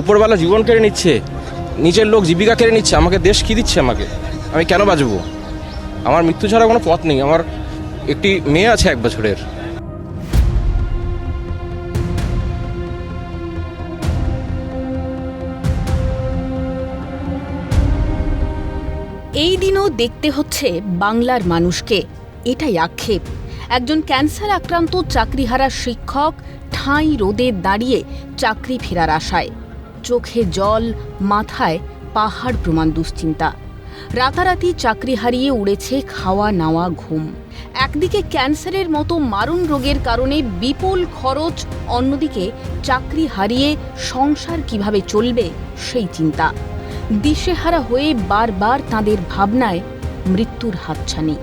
উপরবেলা জীবন কেড়ে নিচ্ছে, নিজের লোক জীবিকা কেড়ে নিচ্ছে, আমাকে দেশ কী দিচ্ছে আমাকে? আমি কেন বাঁচবো? আমার মৃত্যু ছাড়া কোনো পথ নেই, আমার একটি মেয়ে আছে এক বছরের। এই দিনও দেখতে হচ্ছে বাংলার মানুষকে, এটাই আক্ষেপ। একজন ক্যান্সার আক্রান্ত চাকরিহারা শিক্ষক ঠাঁই রোদে দাঁড়িয়ে চাকরি ফেরার আশায়। চোখে জল, মাথায় পাহাড় প্রমাণ দুশ্চিন্তা। রাতারাতি চাকরি হারিয়ে উড়েছে খাওয়া নাওয়া ঘুম। একদিকে ক্যান্সারের মতো মারণ রোগের কারণে বিপুল খরচ, অন্যদিকে চাকরি হারিয়ে সংসার কীভাবে চলবে সেই চিন্তা। দিশেহারা হয়ে বারবার তাদের ভাবনায় মৃত্যুর হাতছানি।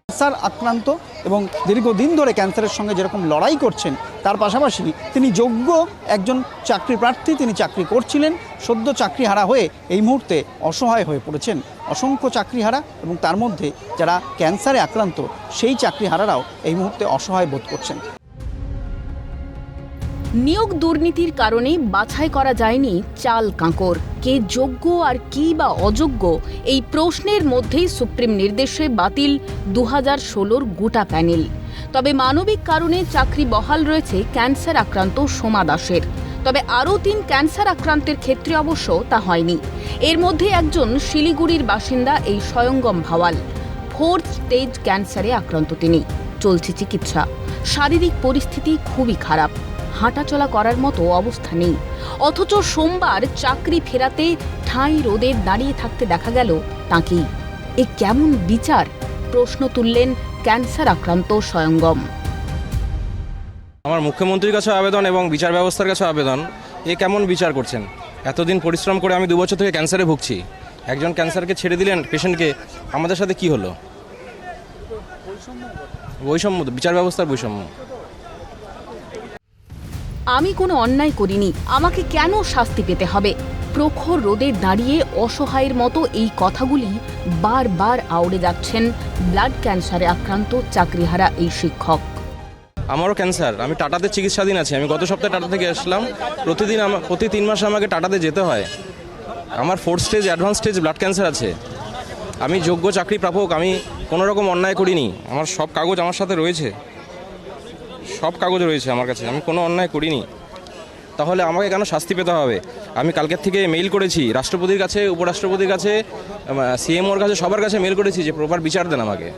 ক্যান্সার আক্রান্ত এবং দীর্ঘদিন ধরে ক্যান্সারের সঙ্গে যেরকম লড়াই করছেন তার পাশাপাশি তিনি যোগ্য একজন চাকরি প্রার্থী, তিনি চাকরি করছিলেন, সদ্য চাকরিহারা হয়ে এই মুহূর্তে অসহায় হয়ে পড়েছেন। অসংখ্য চাকরিহারা এবং তার মধ্যে যারা ক্যান্সারে আক্রান্ত, সেই চাকরিহারারাও এই মুহূর্তে অসহায় বোধ করছেন। নিয়োগ দুর্নীতির কারণে বাছাই করা যায়নি চাল কাঁকর। কে যোগ্য আর কি বা অযোগ্য, এই প্রশ্নের মধ্যেই সুপ্রিম নির্দেশে বাতিল দু হাজার গোটা প্যানেল। তবে মানবিক কারণে চাকরি বহাল রয়েছে ক্যান্সার আক্রান্ত সোমা দাসের। তবে আরও তিন ক্যান্সার আক্রান্তের ক্ষেত্রে অবশ্য তা হয়নি। এর মধ্যে একজন শিলিগুড়ির বাসিন্দা, এই স্বয়ঙ্গম ভাওয়াল। ফোর্থ স্টেজ ক্যান্সারে আক্রান্ত তিনি। চলছে চিকিৎসা। শারীরিক পরিস্থিতি খুবই খারাপ। হাঁটাচলা করার মতো অবস্থা নেই। অথচ সোমবার চাকরি ফেরাতে ঠাঁই রোদে দাঁড়িয়ে থাকতে দেখা গেল তাঁকেই। এ কেমন বিচার? প্রশ্ন তুললেন ক্যান্সার আক্রান্ত স্বয়ঙ্গম আমার মুখ্যমন্ত্রীর কাছে আবেদন এবং বিচার ব্যবস্থার কাছে আবেদন। এ কেমন বিচার করছেন? এতদিন পরিশ্রম করে আমি দু বছর থেকে ক্যান্সারে ভুগছি। একজন ক্যান্সারকে ছেড়ে দিলেন পেশেন্টকে আমাদের সাথে কি হলো? বৈষম্য বিচার ব্যবস্থার বৈষম্য। আমি কোনো অন্যায় করিনি। আমাকে কেন শাস্তি পেতে হবে? প্রখর রোদে দাঁড়িয়ে অসহায়ের মতো এই কথাগুলি বারবার আউড়ে যাচ্ছেন ব্লাড ক্যান্সারে আক্রান্ত চাকরিহারা এই শিক্ষক। আমারও ক্যান্সার। আমি টাটাতে চিকিৎসাধীন আছি। আমি গত সপ্তাহে টাটা থেকে আসলাম। প্রতিদিন প্রতি তিন মাসে আমাকে টাটাতে যেতে হয়। আমার fourth stage advance stage blood cancer আছে। আমি যোগ্য চাকরি প্রাপক। আমি কোনো রকম অন্যায় করিনি। আমার সব কাগজ আমার সাথে রয়েছে। সব কাগজ রয়েছে আমার কাছে। আমি কোনো অন্যায় করিনি। তাহলে আমাকে কেন শাস্তি পেতে হবে? আমি কালকের থেকে মেইল করেছি রাষ্ট্রপতির কাছে উপরাষ্ট্রপতির কাছে সিএমওর কাছে সবার কাছে মেল করেছি যে প্রপার বিচার দেন আমাকে।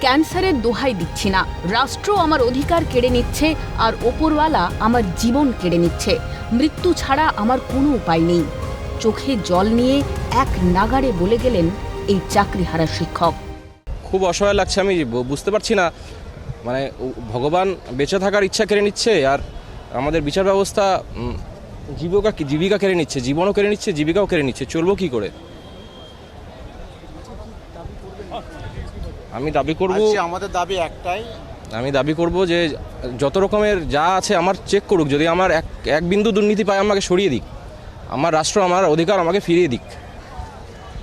ক্যান্সারের দোহাই দিচ্ছি না। রাষ্ট্র আমার অধিকার কেড়ে নিচ্ছে আর ওপরওয়ালা আমার জীবন কেড়ে নিচ্ছে। মৃত্যু ছাড়া আমার কোনো উপায় নেই। চোখে জল নিয়ে এক নাগাড়ে বলে গেলেন এই চাকরি চাকরিহারা শিক্ষক। খুব অসহায় লাগছে আমি বুঝতে পারছি না। মানে ভগবান বেঁচে থাকার ইচ্ছা কেড়ে নিচ্ছে আর আমাদের বিচার ব্যবস্থা জীবিকা জীবিকা কেড়ে নিচ্ছে জীবনও কেড়ে নিচ্ছে জীবিকাও কেড়ে নিচ্ছে চলবো কি করে? আমি দাবি করব আমাদের দাবি একটাই। আমি দাবি করব যে যত রকমের যা আছে আমার চেক করুক যদি আমার এক এক বিন্দু দুর্নীতি পায় আমাকে সরিয়ে দিক। আমার রাষ্ট্র আমার অধিকার আমাকে ফিরিয়ে দিক।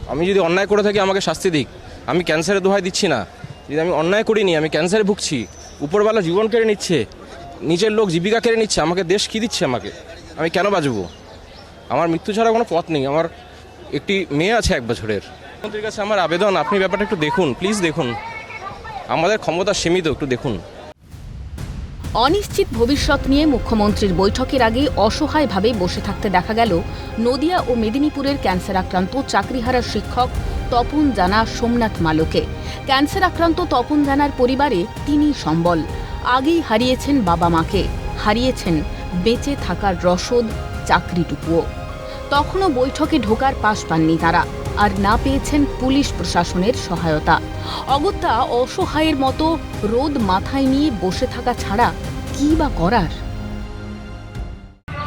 আমি যদি অন্যায় করে থাকি আমাকে শাস্তি দিক। আমি ক্যান্সারের দোহাই দিচ্ছি না। যদি আমি অন্যায় করিনি আমি ক্যান্সারে ভুগছি। উপরবেলা জীবন কেড়ে নিচ্ছে। নিজের লোক জীবিকা কেড়ে নিচ্ছে। আমাকে দেশ কী দিচ্ছে আমাকে? আমি কেন বাঁচবো আমার মৃত্যু ছাড়া কোনো পথ নেই। আমার একটি মেয়ে আছে এক বছরের। মুখ্যমন্ত্রীর কাছে আমার আবেদন। আপনি ব্যাপারটা একটু দেখুন প্লিজ দেখুন। আমাদের ক্ষমতা সীমিত, একটু দেখুন। অনিশ্চিত ভবিষ্যৎ নিয়ে মুখ্যমন্ত্রীর বৈঠকের আগে অসহায়ভাবে বসে থাকতে দেখা গেল নদিয়া ও মেদিনীপুরের ক্যান্সার আক্রান্ত চাকরিহারা শিক্ষক তপন জানা সোমনাথ মালোকে। ক্যান্সার আক্রান্ত তপন জানার পরিবারে তিনি সম্বল। আগেই হারিয়েছেন বাবা মাকে। হারিয়েছেন বেঁচে থাকার রসদ চাকরিটুকুও। তখনও বৈঠকে ঢোকার পাশ পাননি তারা, আর না পেয়েছেন পুলিশ প্রশাসনের সহায়তা। অগত্যা অসহায়ের মতো রোদ মাথায় নিয়ে বসে থাকা ছাড়া কি বা করার?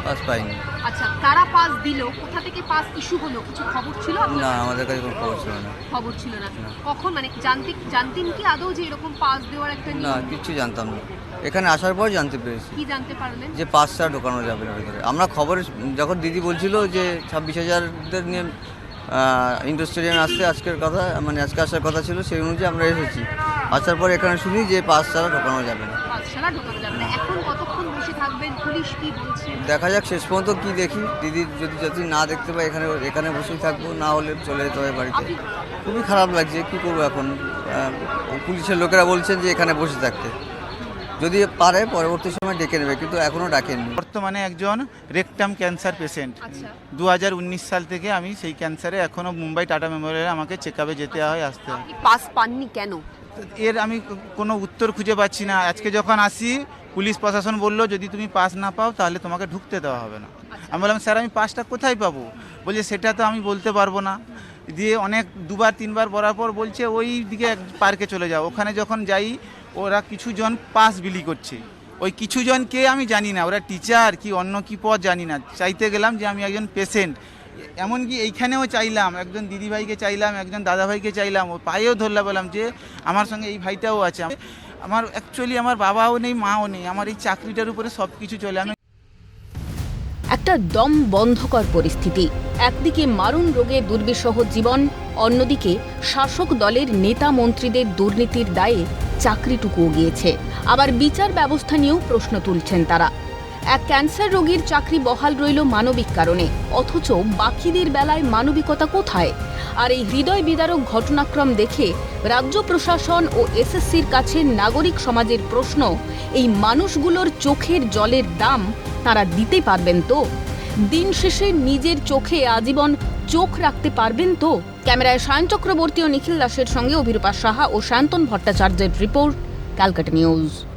পাস পাইনি। আচ্ছা কারা পাস দিল? কোথা থেকে পাস ইস্যু হলো? কিছু খবর ছিল না আমাদের কাছে কোনো খবর ছিল না। খবর ছিল না। কখন? মানে জানতে জানতেন কি আদৌ যে এরকম পাস দেওয়ার একটা না কিচ্ছু জানতাম না। এখানে আসার পর জানতে পেরেছি। কি জানতে পারলেন? যে পাঁচ ছাড়া ঢোকানো যাবে না ভেতরে। আমরা খবরে যখন দিদি বলছিল যে ছাব্বিশ হাজারদের নিয়ে ইন্ডোর স্টেডিয়ামে আসতে আজকের কথা মানে আজকে আসার কথা ছিল সেই অনুযায়ী আমরা এসেছি। আসার পর এখানে শুনি যে পাঁচ ছাড়া ঢোকানো যাবে না। পাস ছাড়া ঢোকানো যাবে না। এখন বসে থাকবেন পুলিশ কি বলছে? দেখা যাক শেষ পর্যন্ত কি দেখি। দিদি যদি যদি না দেখতে পাই এখানে এখানে বসেই থাকব না হলে চলে যেতে হবে বাড়িতে। খুবই খারাপ লাগছে কি করব এখন? পুলিশের লোকেরা বলছেন যে এখানে বসে থাকতে। যদি পারে পরবর্তী সময় ডেকে নেবে কিন্তু এখনও ডাকেননি বর্তমানে একজন রেকটাম ক্যান্সার পেশেন্ট। আচ্ছা। দু হাজার উনিশ সাল থেকে আমি সেই ক্যান্সারে এখনও মুম্বাই টাটা মেমোরিয়ালে আমাকে চেক আপে যেতে হয় আসতে হয়। পাস পাননি কেন? এর আমি কোনো উত্তর খুঁজে পাচ্ছি না। আজকে যখন আসি পুলিশ প্রশাসন বলল যদি তুমি পাস না পাও তাহলে তোমাকে ঢুকতে দেওয়া হবে না। আমি বললাম স্যার আমি পাসটা কোথায় পাবো? বলছে সেটা তো আমি বলতে পারব না। দিয়ে অনেক দুবার তিনবার বলার পর বলছে ওই দিকে এক পার্কে চলে যাও। ওখানে যখন যাই ওরা কিছুজন পাস বিলি করছে। ওই কিছুজন কে আমি জানি না ওরা টিচার কি অন্য কি পদ জানি না। চাইতে গেলাম যে আমি একজন পেশেন্ট। এমনকি এইখানেও চাইলাম, একজন দিদিভাইকে চাইলাম, একজন দাদাভাইকে চাইলাম, ও পায়েও ধরলাম, বললাম যে আমার সঙ্গে এই ভাইটাও আছে। আমার অ্যাকচুয়ালি আমার বাবাও নেই, মাও নেই, আমার এই চাকরিটার উপরে সব কিছু চলে। আমি একটা দম বন্ধকর পরিস্থিতি। একদিকে মারণ রোগে দুর্বিষহ জীবন, অন্যদিকে শাসক দলের নেতা মন্ত্রীদের দুর্নীতির দায়ে চাকরিটুকুও গিয়েছে। আবার বিচার ব্যবস্থা নিয়েও প্রশ্ন তুলছেন তারা। এক ক্যান্সার রোগীর চাকরি বহাল রইল মানবিক কারণে। অথচ বাকিদের বেলায় মানবিকতা কোথায়? আর এই হৃদয় বিদারক ঘটনাক্রম দেখে রাজ্য প্রশাসন ও এসএসসির কাছে নাগরিক সমাজের প্রশ্ন, এই মানুষগুলোর চোখের জলের দাম তারা দিতে পারবেন তো? দিন শেষে নিজের চোখে আজীবন চোখ রাখতে পারবেন তো? ক্যামেরায় সায়ন চক্রবর্তী ও নিখিল দাসের সঙ্গে অভিরূপা সাহা ও শান্তন ভট্টাচার্যের রিপোর্ট, ক্যালকাটা নিউজ।